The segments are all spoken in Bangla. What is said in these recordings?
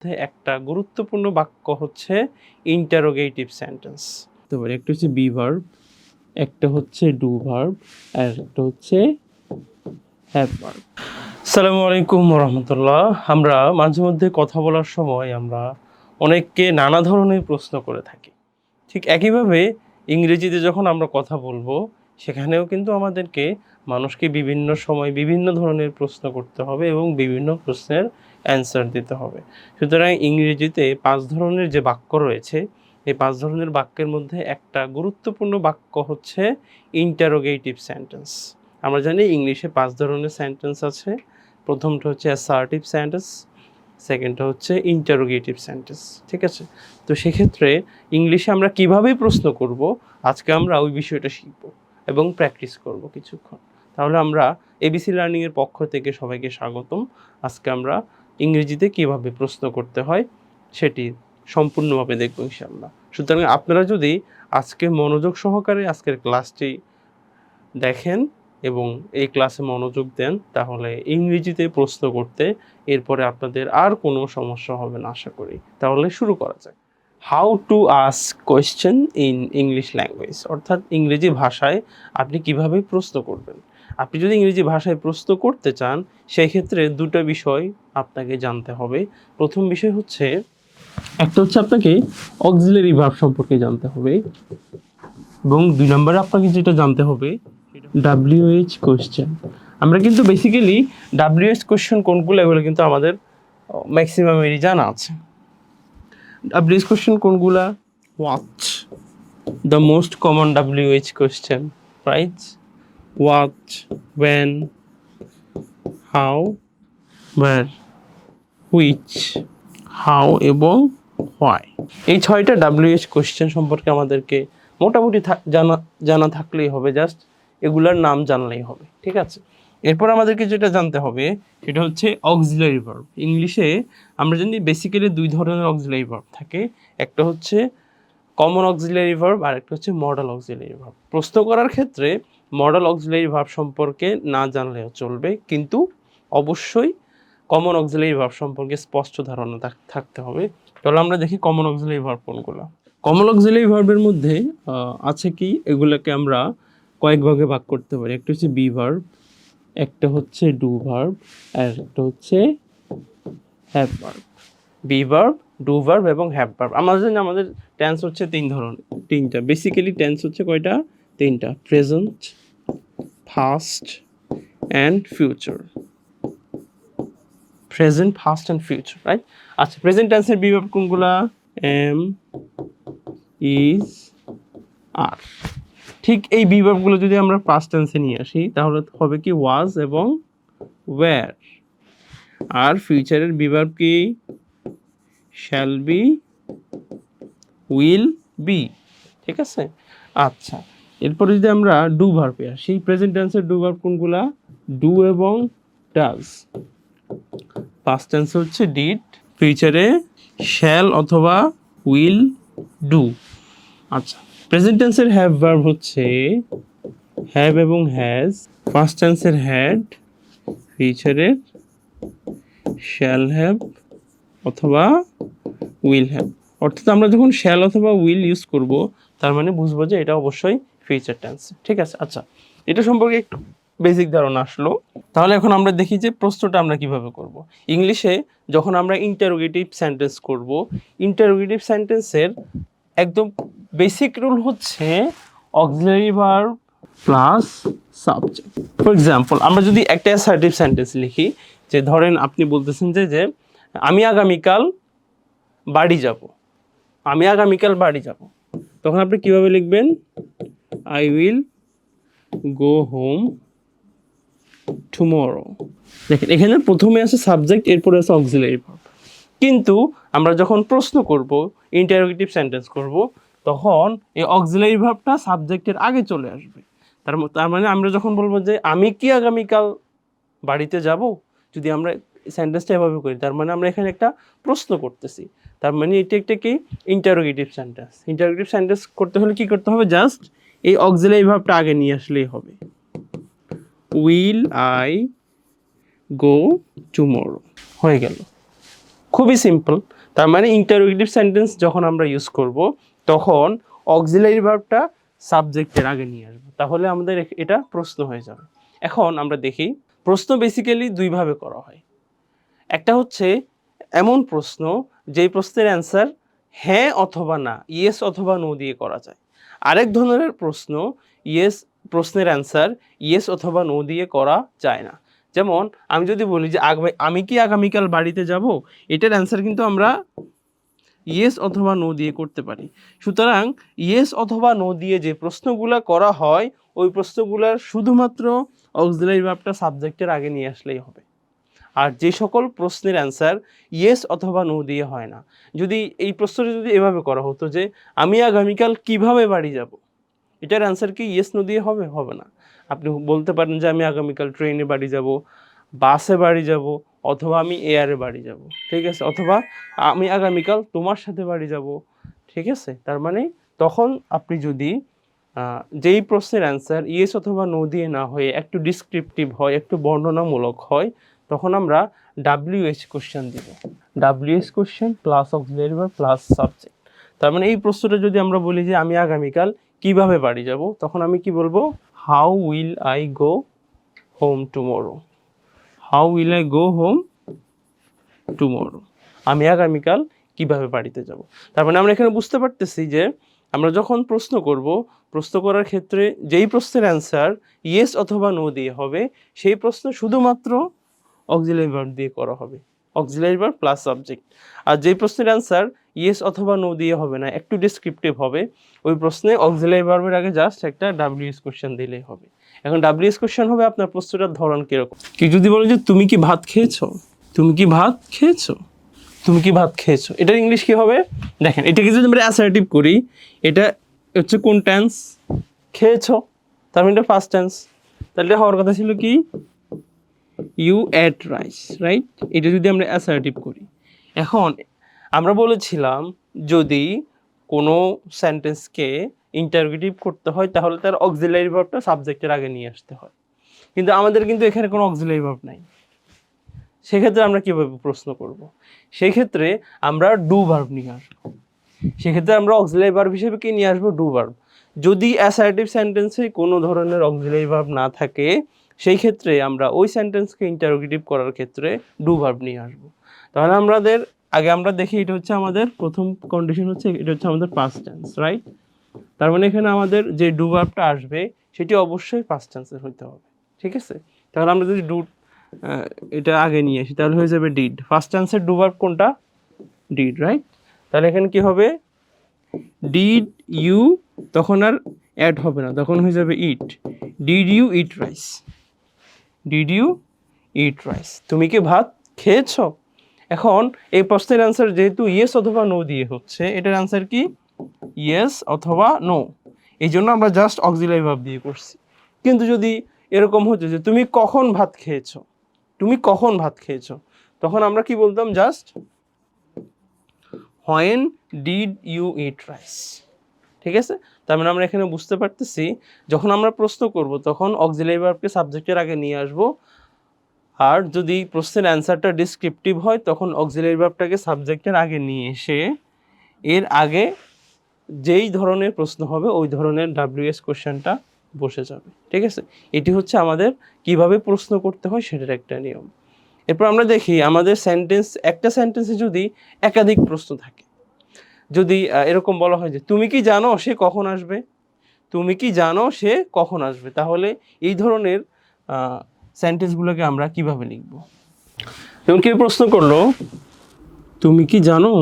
মধ্যে একটা গুরুত্বপূর্ণ বাক্য হচ্ছে ইন্টারোগেটিভ সেন্টেন্স তো একটা হচ্ছে বি ভার্ব একটা হচ্ছে ডু ভার্ব আর একটা হচ্ছে হ্যাভ ভার্ব সালামু আলাইকুম রহমতুল্লাহ আমরা মাঝে মধ্যে কথা বলার সময় আমরা অনেককে নানা ধরনের প্রশ্ন করে থাকি। ঠিক একইভাবে ইংরেজিতে যখন আমরা কথা বলব সেখানেও কিন্তু আমাদেরকে মানুষকে বিভিন্ন সময় বিভিন্ন ধরনের প্রশ্ন করতে হবে এবং বিভিন্ন প্রশ্নের অ্যান্সার দিতে হবে। সুতরাং ইংরেজিতে পাঁচ ধরনের যে বাক্য রয়েছে, এই পাঁচ ধরনের বাক্যের মধ্যে একটা গুরুত্বপূর্ণ বাক্য হচ্ছে ইন্টারোগেটিভ সেন্টেন্স আমরা জানি ইংলিশে পাঁচ ধরনের সেন্টেন্স আছে। প্রথমটা হচ্ছে অ্যাসার্টিভ সেন্টেন্স সেকেন্ডটা হচ্ছে ইন্টারোগেটিভ সেন্টেন্স ঠিক আছে? তো সেক্ষেত্রে ইংলিশে আমরা কীভাবে প্রশ্ন করব, আজকে আমরা ওই বিষয়টা শিখব এবং প্র্যাকটিস করব কিছুক্ষণ। তাহলে আমরা এবিসি লার্নিংয়ের পক্ষ থেকে সবাইকে স্বাগতম। আজকে আমরা ইংরেজিতে কীভাবে প্রশ্ন করতে হয় সেটি সম্পূর্ণভাবে দেখব ইনশাল্লাহ সুতরাং আপনারা যদি আজকে মনোযোগ সহকারে আজকের ক্লাসটি দেখেন এবং এই ক্লাসে মনোযোগ দেন, তাহলে ইংরেজিতে প্রশ্ন করতে এরপরে আপনাদের আর কোনো সমস্যা হবে না, আশা করি। তাহলে শুরু করা যাক। How to ask question in English language অর্থাৎ ইংরেজি ভাষায় আপনি কীভাবে প্রশ্ন করবেন? আপনি যদি ইংরেজি ভাষায় প্রশ্ন করতে চান সেই ক্ষেত্রে দুটো বিষয় আপনাকে জানতে হবে। প্রথম বিষয় হচ্ছে একটা হচ্ছে আপনাকে অক্সিলারি ভার্ব সম্পর্কে জানতে হবে এবং দুই নম্বরে আপনাকে যেটা জানতে হবে ডাব্লিউএইচ কোয়েশ্চেন আমরা কিন্তু বেসিক্যালি ডাব্লিউএইচ কোয়েশ্চেন কোনগুলো এগুলো কিন্তু আমাদের ম্যাক্সিমামেরই জানা আছে। ডাব্লিউএইচ কোয়েশ্চেন কোনগুলা? What the most common WH question right what when how where which how এবং হোয়াই এই ছয়টা ডাব্লিউএইচ কোয়েশ্চেন সম্পর্কে আমাদেরকে মোটামুটি জানা জানা থাকলেই হবে জাস্ট এগুলার নাম জানলেই হবে, ঠিক আছে? এরপর আমাদেরকে যেটা জানতে হবে, সেটা হচ্ছে অক্সিলারি ভার্ব ইংলিশে আমরা জানি বেসিক্যালি দুই ধরনের অক্সিলারি ভার্ব থাকে, একটা হচ্ছে কমন অক্সিলারি ভার্ব আর একটা হচ্ছে মডেল অক্সিলারি ভার্ব প্রশ্ন করার ক্ষেত্রে মডেল অক্সিলারি ভার্ব সম্পর্কে না জানলেও চলবে, কিন্তু অবশ্যই কমন অক্সিলারি ভার্ব সম্পর্কে স্পষ্ট ধারণা থাক- থাকতে হবে। তাহলে আমরা দেখি কমন অক্সিলারি ভার্ব কোনগুলো। কমন অক্সিলারি ভার্বের মধ্যে আছে কি? এগুলোকে আমরা কয়েক ভাগে ভাগ করতে পারি। একটা হচ্ছে বি ভার্ব, একটা হচ্ছে ডু ভার্ব, আর একটা হচ্ছে have verb. Be verb, do verb এবং হ্যাভ ভার্ব। আমাদের জন্য আমাদের টেন্স হচ্ছে তিন ধরনের, তিনটা। বেসিক্যালি টেন্স হচ্ছে কয়টা? তিনটা। Present past and future present past and future right আচ্ছা প্রেজেন্ট টেন্সের বি ভার্ব কোনগুলা? এম ইজ আর ঠিক এই বিভাগগুলো যদি আমরা পাস্ট টেন্সে নিয়ে আসি, তাহলে হবে কি ওয়াজ এবং ওয়্যার আর ফিউচারের বিভাগ কি? শ্যাল বি উইল বি ঠিক আছে? আচ্ছা এরপরে যদি আমরা ডু ভার্বে আসি প্রেজেন্ট টেন্সের ডু ভার্ব কোনগুলা? ডু এবং ডাজ পাস্ট টেন্সে হচ্ছে ডিড ফিউচারে শ্যাল অথবা উইল ডু আচ্ছা প্রেজেন্ট টেন্সের হ্যাভ ভার্ব হচ্ছে হ্যাভ এবং হ্যাজ পাস্ট টেন্সের হ্যাড ফিউচারের শ্যাল হ্যাভ অথবা উইল হ্যাভ অর্থাৎ আমরা যখন শ্যাল অথবা উইল ইউজ করব, তার মানে বুঝব যে এটা অবশ্যই ফিউচার টেন্স ঠিক আছে? আচ্ছা এটা সম্পর্কে একটু বেসিক ধারণা আসলো। তাহলে এখন আমরা দেখি যে প্রশ্নটা আমরা কীভাবে করব। ইংলিশে যখন আমরা ইন্টারোগেটিভ সেন্টেন্স করব ইন্টারোগেটিভ সেন্টেন্সের একদম বেসিক রুল হচ্ছে auxiliary verb plus subject for example আমরা যদি একটা অ্যাসার্টিভ সেন্টেন্স লিখি, যে ধরেন আপনি বলতেছেন যে যে আমি আগামীকাল বাড়ি যাব। আমি আগামীকাল বাড়ি যাব। তখন আপনি কীভাবে লিখবেন? I will go home tomorrow দেখেন, এখানে প্রথমে আছে সাবজেক্ট এরপরে আছে অক্সিলারি ভার্ব কিন্তু আমরা যখন প্রশ্ন করব ইন্টারোগেটিভ সেন্টেন্স করব, তখন এই অক্সিলারি ভার্বটা সাবজেক্টের আগে চলে আসবে। তার তার মানে আমরা যখন বলব যে, আমি কি আগামীকাল বাড়িতে যাব? যদি আমরা সেন্টেন্সটা এভাবে করি, তার মানে আমরা এখানে একটা প্রশ্ন করতেছি। তার মানে এটি একটা কি? ইন্টারোগেটিভ সেন্টেন্স ইন্টারোগেটিভ সেন্টেন্স করতে হলে কি করতে হবে? জাস্ট এই অক্সিলারি ভার্বটা আগে নিয়ে আসলেই হবে। উইল আই গো টুমরো হয়ে গেল। খুবই সিম্পল তার মানে ইন্টারোগেটিভ সেন্টেন্স যখন আমরা ইউজ করব, তখন অক্সিলারি ভার্বটা সাবজেক্টের আগে নিয়ে আসব। তাহলে আমাদের এটা প্রশ্ন হয়ে যাবে। এখন আমরা দেখি, প্রশ্ন বেসিক্যালি দুইভাবে করা হয়। একটা হচ্ছে, এমন প্রশ্ন যেই প্রশ্নের অ্যান্সার হ্যাঁ অথবা না ইয়েস অথবা নো দিয়ে করা যায়। আরেক ধরনের প্রশ্ন ইয়েস প্রশ্নের অ্যান্সার ইয়েস অথবা নো দিয়ে করা যায় না। যেমন, আমি যদি বলি যে আমি কি আগামীকাল বাড়িতে যাব? এটার অ্যান্সার কিন্তু আমরা ইয়েস অথবা নো দিয়ে করতে পারি। সুতরাং ইয়েস অথবা নো দিয়ে যে প্রশ্নগুলো করা হয়, ওই প্রশ্নগুলোর শুধুমাত্র অক্সিলারি ভাবটা সাবজেক্টের আগে নিয়ে আসলেই হবে। আর যে সকল প্রশ্নের অ্যান্সার ইয়েস অথবা নো দিয়ে হয় না। যদি এই প্রশ্নটা যদি এভাবে করা হতো যে, আমি আগামীকাল কীভাবে বাড়ি যাব? এটার অ্যান্সার কি ইয়েস নো দিয়ে হবে? হবে না। আপনি বলতে পারেন যে, আমি আগামীকাল ট্রেনে বাড়ি যাব বাসে বাড়ি যাব, অথবা আমি এয়ারে বাড়ি যাব, ঠিক আছে? অথবা আমি আগামীকাল তোমার সাথে বাড়ি যাব, ঠিক আছে? তার মানে তখন আপনি যদি যেই প্রশ্নের অ্যান্সার ইয়েস অথবা নো দিয়ে না হয়ে একটু ডিসক্রিপটিভ হয়, একটু বর্ণনামূলক হয় তখন আমরা ডাব্লিউএস কোশ্চেন দিব। WH question plus auxiliary verb plus subject তার মানে এই প্রশ্নটা যদি আমরা বলি যে আমি আগামীকাল কীভাবে বাড়ি যাব, তখন আমি কি বলব? How will I go home tomorrow how will I go home tomorrow আমি আগামীকাল কীভাবে বাড়িতে যাব? তার মানে আমরা এখানে বুঝতে পারতেছি যে আমরা যখন প্রশ্ন করব, প্রশ্ন করার ক্ষেত্রে যেই প্রশ্নের অ্যান্সার ইয়েস অথবা নো দিয়ে হবে, সেই প্রশ্ন শুধুমাত্র অক্সিলারি ভার্ব দিয়ে করা হবে। অক্সিলারি ভার্ব প্লাস সাবজেক্ট আর যেই প্রশ্নের অ্যান্সার ইয়েস অথবা নো দিয়ে হবে না, একটু ডিসক্রিপটিভ হবে। ওই প্রশ্নে অক্সিলারি ভার্বের আগে জাস্ট একটা ডাব্লিউএস কোশ্চেন দিলেই হবে। এখন ডাব্লিউএস কোশ্চেন হবে আপনার প্রশ্নটার ধরন কীরকম? কি যদি বলে যে, তুমি কি ভাত খেয়েছো? তুমি কি ভাত খেয়েছো? তুমি কি ভাত খেয়েছো? এটার ইংলিশ কি হবে? দেখেন, এটাকে যদি আমরা অ্যাসার্টিভ করি, এটা হচ্ছে কোন টেন্স খেয়েছো? তার মানে এটা ফার্স্ট টেন্স তাহলে হওয়ার কথা ছিল কি? ইউ অ্যাট রাইস রাইট এটা যদি আমরা অ্যাসার্টিভ করি। এখন আমরা বলেছিলাম যদি কোনো সেন্টেন্সকে ইন্টারগেটিভ করতে হয়, তাহলে তার অক্সিলারি ভার্বটা সাবজেক্টের আগে নিয়ে আসতে হয়। কিন্তু আমাদের কিন্তু এখানে কোনো অক্সিলারি ভার্ব নাই। সেক্ষেত্রে আমরা কীভাবে প্রশ্ন করব? সেই ক্ষেত্রে আমরা ডু ভার্ব নিয়ে আসব। সেক্ষেত্রে আমরা অক্সিলারি ভার্ব হিসেবে কি নিয়ে আসব? ডু ভার্ব যদি অ্যাসার্টিভ সেন্টেন্সে কোনো ধরনের অক্সিলারি ভার্ব না থাকে সেই ক্ষেত্রে আমরা ওই সেন্টেন্সকে ইন্টারোগেটিভ করার ক্ষেত্রে ডু ভার্ব নিয়ে আসব। তাহলে আমাদের, আগে আমরা দেখি এটা হচ্ছে আমাদের প্রথম কন্ডিশন হচ্ছে, এটা হচ্ছে আমাদের পাস্ট টেন্স রাইট তার মানে এখানে আমাদের যে ডু ভার্বটা আসবে, সেটি অবশ্যই পাস্ট টেন্সের হতে হবে, ঠিক আছে? তাহলে আমরা যদি ডু এটা আগে নিয়ে আসি, তাহলে হয়ে যাবে ডিড ফার্স্ট টেন্সের ডু ভার্ব কোনটা? ডিড রাইট তাহলে এখানে কি হবে? ডিড ইউ তখন আর অ্যাড হবে না, তখন হয়ে যাবে eat did you eat rice did you eat rice তুমি কি ভাত খেয়েছ? এখন এই প্রশ্নের অ্যান্সার যেহেতু ইয়েস অথবা নো দিয়ে হচ্ছে, এটার অ্যান্সার কি? ইয়েস অথবা নো এই জন্য আমরা জাস্ট অক্সিলারি ভাব দিয়ে করছি। কিন্তু যদি এরকম হচ্ছে যে তুমি কখন ভাত খেয়েছো? তুমি কখন ভাত খেয়েছ? তখন আমরা কি বলতাম? Just when did you eat rice ঠিক আছে? তার মানে আমরা এখানে বুঝতে পারতেছি, যখন আমরা প্রশ্ন করব, তখন অক্সিলারি ভার্বকে সাবজেক্টের আগে নিয়ে আসব। আর যদি প্রশ্নের অ্যান্সারটা ডিসক্রিপটিভ হয়, তখন অক্সিলারি ভার্বটাকে সাবজেক্টের আগে নিয়ে এসে, এর আগে যেই ধরনের প্রশ্ন হবে, ওই ধরনের ডাব্লিউএস কোশ্চেনটা বসে যাবে। ঠিক আছে? এটি হচ্ছে আমাদের কীভাবে প্রশ্ন করতে হয় সেটার একটা নিয়ম। এরপর আমরা দেখি, আমাদের সেন্টেন্স একটা সেন্টেন্সে যদি একাধিক প্রশ্ন থাকে যদি এরকম বলা হয় যে, তুমি কি জানো সে কখন আসবে? তুমি কি জানো সে কখন আসবে? তাহলে এই ধরনের সেন্টেন্সগুলোকে আমরা কীভাবে লিখব? যেমন কেউ প্রশ্ন করল, তুমি কি জানো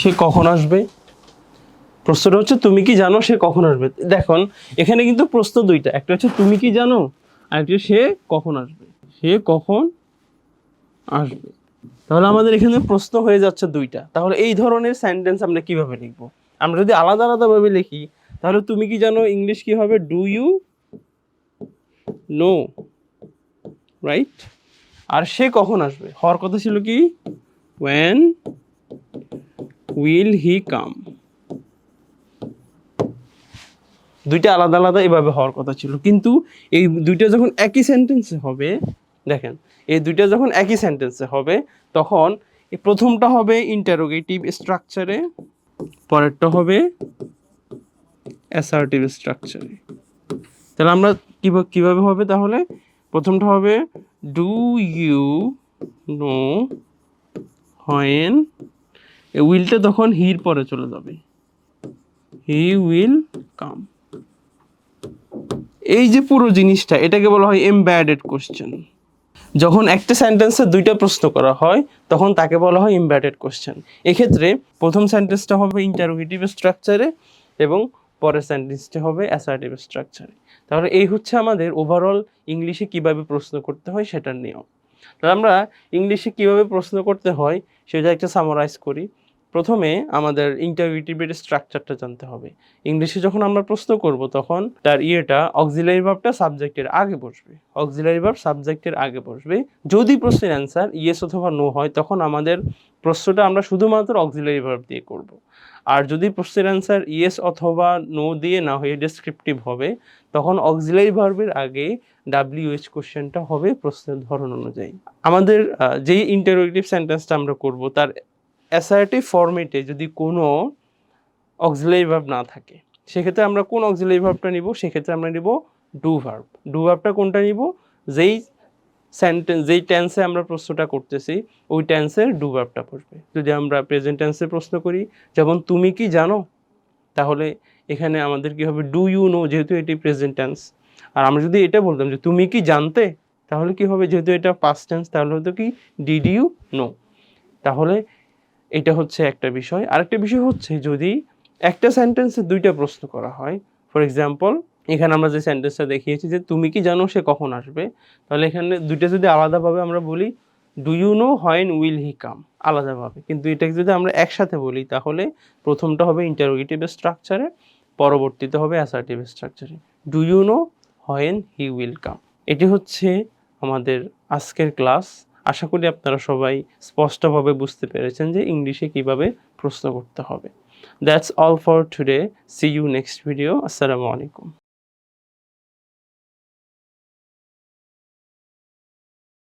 সে কখন আসবে? প্রশ্নটা হচ্ছে, তুমি কি জানো সে কখন আসবে? দেখুন, এখানে কিন্তু প্রশ্ন দুইটা, একটা হচ্ছে, তুমি কি জানো? আর একটা সে কখন আসবে? সে কখন আসবে? তাহলে আমাদের এখানে প্রশ্ন হয়ে যাচ্ছে দুইটা। তাহলে এই ধরনের সেন্টেন্স আমরা কীভাবে লিখব? আমরা যদি আলাদা আলাদাভাবে লিখি, তাহলে তুমি কি জানো ইংলিশ কি হবে? ডু ইউ নো রাইট আর সে কখন আসবে? হওয়ার কথা ছিল কি? ওয়েন উইল হি কাম দুইটা আলাদা আলাদা এভাবে হওয়ার কথা ছিল। কিন্তু এই দুইটা যখন একই সেন্টেন্সে হবে, দেখেন এই দুইটা যখন একই সেন্টেন্সে হবে, তখন প্রথমটা হবে ইন্টারোগেটিভ স্ট্রাকচারে পরেরটা হবে অ্যাসার্টিভ স্ট্রাকচারে তাহলে আমরা কীভাবে হবে তাহলে? প্রথমটা হবে ডু ইউ নো হয়েন উইলটা তখন হির পরে চলে যাবে। হি উইল কাম এই যে পুরো জিনিসটা, এটাকে বলা হয় এমব্যাডেড কোশ্চেন যখন একটা সেন্টেন্সে দুইটা প্রশ্ন করা হয়, তখন তাকে বলা হয় ইমব্যাডেড কোশ্চেন এক্ষেত্রে প্রথম সেন্টেন্সটা হবে ইন্টারোগেটিভ স্ট্রাকচারে এবং পরের সেন্টেন্সটা হবে অ্যাসার্টিভ স্ট্রাকচারে তাহলে এই হচ্ছে আমাদের ওভারঅল ইংলিশে কীভাবে প্রশ্ন করতে হয় সেটার নিয়ম। তাহলে আমরা ইংলিশে কীভাবে প্রশ্ন করতে হয় সেটা একটা সামারাইজ করি। প্রথমে আমাদের ইন্টারভিটিভের স্ট্রাকচারটা জানতে হবে। ইংলিশে যখন আমরা প্রশ্ন করব, তখন তার ইয়েটা অক্সিলারি ভার্বটা সাবজেক্টের আগে বসবে। অক্সিলারি ভার্ব সাবজেক্টের আগে বসবে। যদি প্রশ্নের অ্যান্সার ইয়েস অথবা নো হয়, তখন আমাদের প্রশ্নটা আমরা শুধুমাত্র অক্সিলারি ভার্ব দিয়ে করব। আর যদি প্রশ্নের অ্যান্সার ইয়েস অথবা নো দিয়ে না হয়ে ডেসক্রিপটিভ হবে, তখন অক্সিলারি ভার্বের আগে ডাব্লিউএইচ কোশ্চেনটা হবে প্রশ্নের ধরন অনুযায়ী। আমাদের যেই ইন্টারোগেটিভ সেন্টেন্সটা আমরা করব, তার অ্যাসার্টিভ ফর্মেটে যদি কোনো অক্সিলারি ভার্ব না থাকে, সেক্ষেত্রে আমরা কোন অক্সিলারি ভার্বটা নিব? সেক্ষেত্রে আমরা নিব ডু ভার্ব ডু ভার্বটা কোনটা নিব? যেই সেন্টেন্স যেই টেন্সে আমরা প্রশ্নটা করতেছি, ওই টেন্সের ডু ভার্বটা বসবে। যদি আমরা প্রেজেন্ট টেন্সে প্রশ্ন করি, যেমন তুমি কি জানো? তাহলে এখানে আমাদের কি হবে? ডু ইউ নো যেহেতু এটি প্রেজেন্ট টেন্স আর আমরা যদি এটা বলতাম যে, তুমি কি জানতে? তাহলে কি হবে? যেহেতু এটা পাস্ট টেন্স তাহলে হতো কি? ডিড ইউ নো তাহলে এটা হচ্ছে একটা বিষয়। আরেকটা বিষয় হচ্ছে যদি একটা সেন্টেন্সে দুইটা প্রশ্ন করা হয় ফর এক্সাম্পল এখানে আমরা যে সেন্টেন্সটা দেখিয়েছি যে তুমি কি জানো সে কখন আসবে? তাহলে এখানে দুইটা যদি আলাদাভাবে আমরা বলি do you know when will he come আলাদাভাবে। কিন্তু এটাকে যদি আমরা একসাথে বলি, তাহলে প্রথমটা হবে ইন্টারোগেটিভ স্ট্রাকচারে পরবর্তীতে হবে assertive স্ট্রাকচারে do you know when he will come এটি হচ্ছে আমাদের আজকের ক্লাস আশা করি আপনারা সবাই স্পষ্টভাবে বুঝতে পেরেছেন যে ইংলিশে কীভাবে প্রশ্ন করতে হবে। That's all for today see you next video আসসালামু আলাইকুম।